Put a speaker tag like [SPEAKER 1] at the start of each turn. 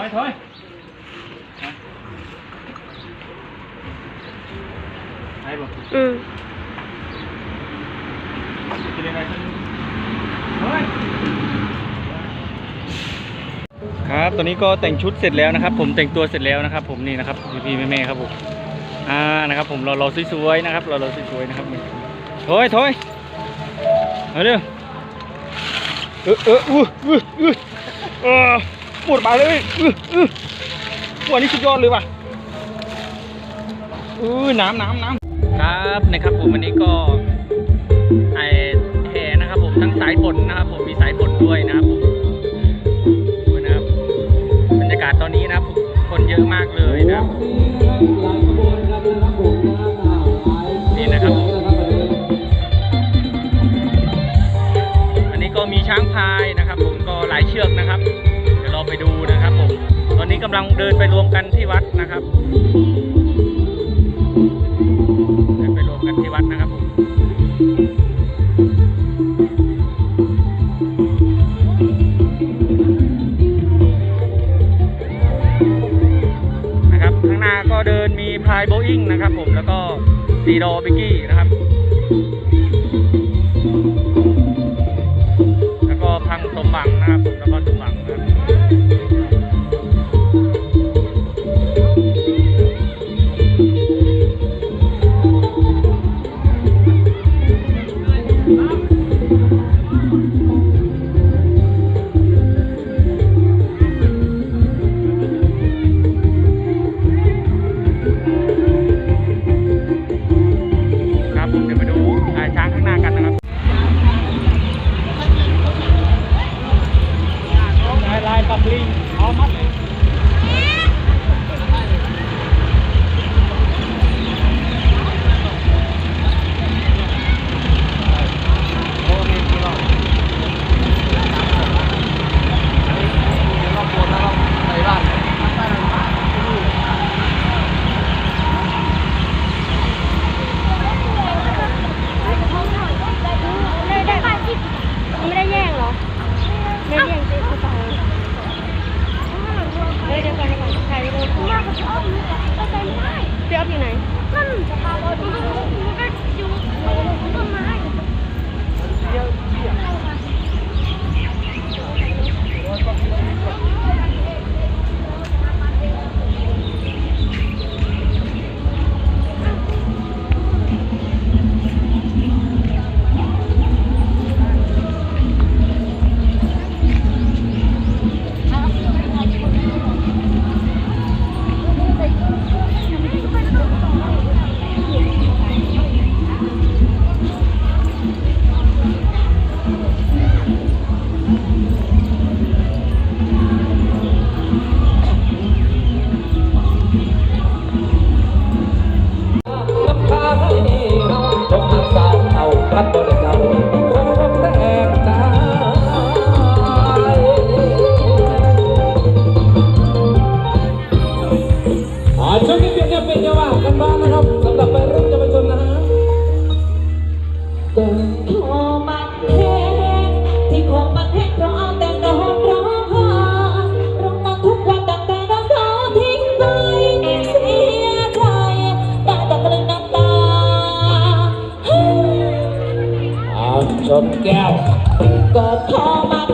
[SPEAKER 1] อยถอยไปบอก
[SPEAKER 2] อืม
[SPEAKER 1] จะได้ไงเฮ้ยครับ ตอนนี้ก็แต่งชุดเสร็จแล้วนะครับ ผมแต่งตัวเสร็จแล้วนะครับ ผมนี่นะครับพี่ๆแม่ๆครับผมอ่านะครับ ผมเราเราสวยๆนะครับ เราเราสวยๆนะครับนี่ถอยถอยเอาเร็วเออเอออู้อู้อู้เออ ปวดบ่าเลยอื้ออื้อวันนี้สุดยอดเลยว่ะอื้อน้ำน้ำน้ำครับนะครับผมวันนี้ก็ไอแห่นะครับผมทั้งสายฝนนะครับ ผมมีสายฝนด้วยนะครับผมดูนะครับบรรยากาศตอนนี้นะครับคนเยอะมากเลยนะครับนี่นะครับอันนี้ก็มีช้างพายนะครับ ผมก็หลายเชือกนะครับ นี้กำลังเดินไปรวมกันที่วัดนะครับ เดินไปรวมกันที่วัดนะครับผมนะครับข้างหน้าก็เดินมีพายโบอิงนะครับผมแล้วก็ซีโดบิกกี้นะครับ
[SPEAKER 2] ได้ไม่ได้แย่งเหรอ ไม่ได้แย่งเจ๊เขาไปเฮ้ยเดี๋ยวก่อนเดี๋ยวก่อนถ่ายวิดีโอก่อนพี่อ๊อฟอยู่ไหน
[SPEAKER 3] นั่นจะพาเราดูมันก็อยู่ต้นไม้
[SPEAKER 4] chấm kẹo
[SPEAKER 5] Có thơ mặt